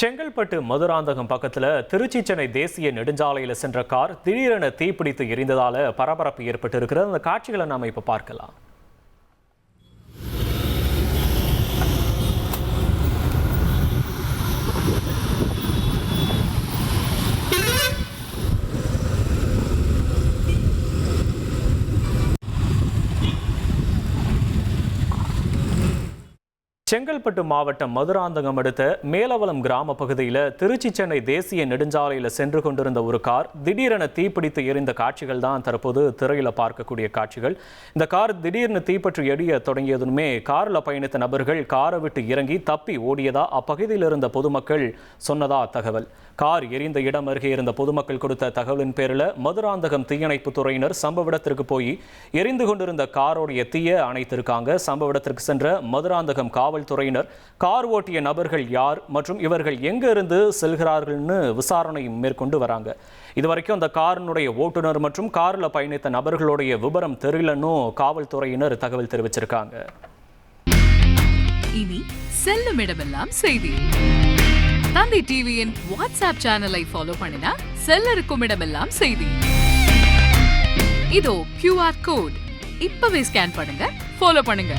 செங்கல்பட்டு மதுராந்தகம் பக்கத்துல திருச்சி சென்னை தேசிய நெடுஞ்சாலையில சென்ற கார் திடீரென தீப்பிடித்து எரிந்ததால பரபரப்பு ஏற்பட்டு இருக்கிறது அந்த காட்சிகளை நாம இப்ப பார்க்கலாம். செங்கல்பட்டு மாவட்டம் மதுராந்தகம் அடுத்த மேலவலம் கிராம பகுதியில் திருச்சி சென்னை தேசிய நெடுஞ்சாலையில் சென்று கொண்டிருந்த ஒரு கார் திடீரென தீப்பிடித்து எரிந்த காட்சிகள் தான் தற்போது திரையில் பார்க்கக்கூடிய காட்சிகள். இந்த கார் திடீர்னு தீப்பற்றி எரிய தொடங்கியதுமே காரில் பயணித்த நபர்கள் காரை விட்டு இறங்கி தப்பி ஓடியதா அப்பகுதியில் இருந்த பொதுமக்கள் சொன்னதா தகவல். கார் எரிந்த இடம் அருகே இருந்த பொதுமக்கள் கொடுத்த தகவலின் பேரில் மதுராந்தகம் தீயணைப்பு துறையினர் சம்பவ இடத்திற்கு போய் எரிந்து கொண்டிருந்த காரோடைய தீய அணைத்திருக்காங்க. சம்பவ இடத்திற்கு சென்ற மதுராந்தகம் காவல் காவல்துறையினர் கார் ஓட்டிய நபர்கள் யார் மற்றும் இவர்கள் எங்கிருந்து செல்கிறார்கள்னு விசாரணை மேற்கொண்டு வராங்க. இதுவரைக்கும் அந்த காரினுடைய ஓட்டுநர் மற்றும் காரில் பயணித்த நபர்களுடைய விபரம் தெரியலன்னு காவல்துறையினர் தகவல் தெரிவிச்சிருக்காங்க. இனி செல்லும் இடமெல்லாம் செய்தி. தந்தி டிவியின் வாட்ஸ்அப் சேனலை ஃபாலோ பண்ணினா செல்ல இருக்கும் இடமெல்லாம் செய்தி. இதோ கியூஆர் கோட் இப்பவே ஸ்கேன் பண்ணுங்க ஃபாலோ பண்ணுங்க.